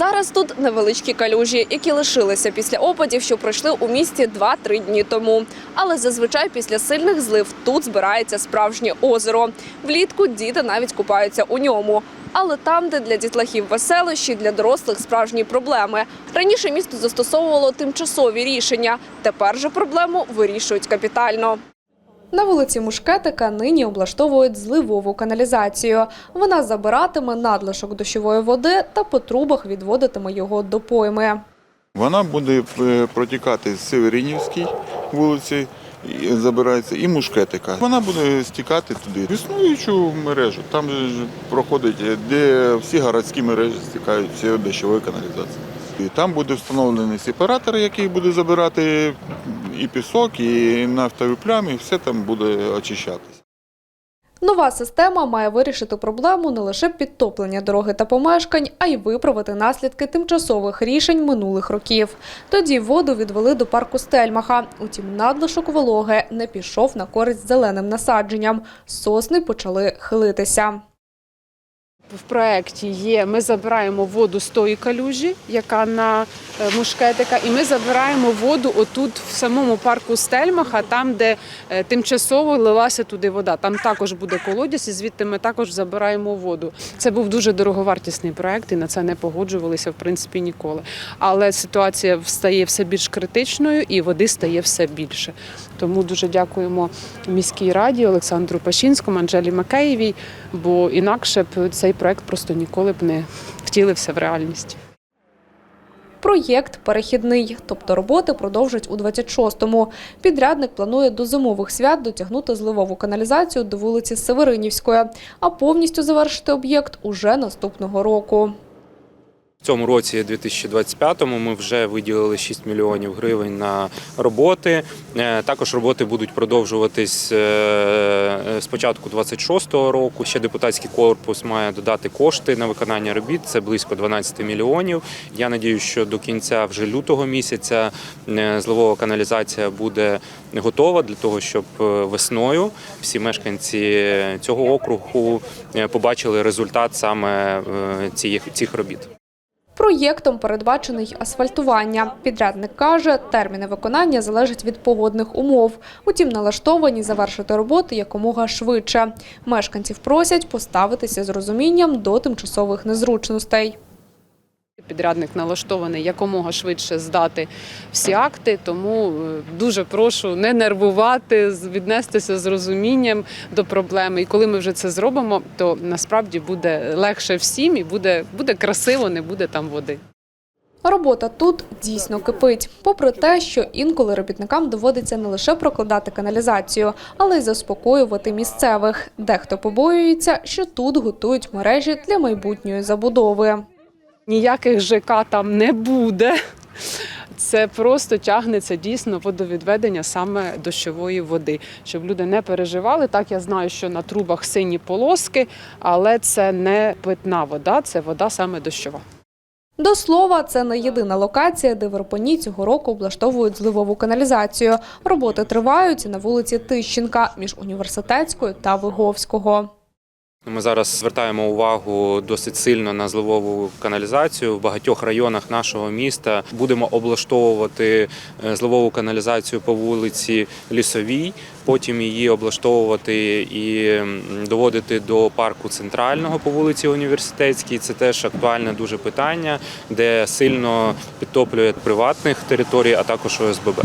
Зараз тут невеличкі калюжі, які лишилися після опадів, що пройшли у місті 2-3 дні тому. Але зазвичай після сильних злив тут збирається справжнє озеро. Влітку діти навіть купаються у ньому. Але там, де для дітлахів веселощі, для дорослих справжні проблеми. Раніше місто застосовувало тимчасові рішення. Тепер же проблему вирішують капітально. На вулиці Мушкетика нині облаштовують зливову каналізацію. Вона забиратиме надлишок дощової води та по трубах відводитиме його до пойми. Вона буде е, протікати з Северинівській вулиці, забирається, і Мушкетика. Вона буде стікати туди. В існуючу мережу, там проходить, е, де всі городські мережі стікають всі дощової каналізації. І там буде встановлений сепаратор, який буде забирати і пісок, і нафтові плями, і все там буде очищатися. Нова система має вирішити проблему не лише підтоплення дороги та помешкань, а й виправити наслідки тимчасових рішень минулих років. Тоді воду відвели до парку Стельмаха. Утім, надлишок вологи не пішов на користь зеленим насадженням. Сосни почали хилитися. В проєкті є, ми забираємо воду з тої калюжі, яка на мушкетика, і ми забираємо воду отут в самому парку Стельмаха, там, де е, тимчасово лилася туди вода. Там також буде колодязь, і звідти ми також забираємо воду. Це був дуже дороговартісний проєкт, і на це не погоджувалися в принципі ніколи. Але ситуація стає все більш критичною і води стає все більше. Тому дуже дякуємо міській раді Олександру Пашінському, Анжелі Макеєвій, бо інакше б цей проект просто ніколи б не втілився в реальність. Проєкт перехідний, тобто роботи продовжать у 26-му. Підрядник планує до зимових свят дотягнути зливову каналізацію до вулиці Северинівської, а повністю завершити об'єкт уже наступного року. В цьому році, 2025-му, ми вже виділили 6 мільйонів гривень на роботи. Е, Також роботи будуть продовжуватись е, з початку 26-го року. Ще депутатський корпус має додати кошти на виконання робіт. Це близько 12 мільйонів. Я надію, що до кінця вже лютого місяця е, зливова каналізація буде готова для того, щоб е, весною всі мешканці цього округу е, побачили результат саме е, цих робіт. Проєктом передбачений асфальтування. Підрядник каже, терміни виконання залежать від погодних умов. Утім, налаштовані завершити роботи якомога швидше. Мешканців просять поставитися з розумінням до тимчасових незручностей. Підрядник налаштований якомога швидше здати всі акти, тому е, дуже прошу не нервувати, віднестися з розумінням до проблеми. І коли ми вже це зробимо, то насправді буде легше всім і буде, буде красиво, не буде там води. Робота тут дійсно кипить. Попри те, що інколи робітникам доводиться не лише прокладати каналізацію, але й заспокоювати місцевих. Дехто побоюється, що тут готують мережі для майбутньої забудови. Ніяких ЖК там не буде. Це просто тягнеться дійсно водовідведення саме дощової води, щоб люди не переживали. Так я знаю, що на трубах сині полоски, але це не питна вода, це вода саме дощова. До слова, це не єдина локація, де в Ірпені цього року облаштовують зливову каналізацію. Роботи тривають на вулиці Тищенка між університетською та Виговського. Ми зараз звертаємо увагу досить сильно на зливову каналізацію в багатьох районах нашого міста. Будемо облаштовувати е, зливову каналізацію по вулиці Лісовій, потім її облаштовувати і доводити до парку центрального по вулиці Університетській. Це теж актуальне дуже питання, де сильно підтоплює приватних територій, а також ОСББ.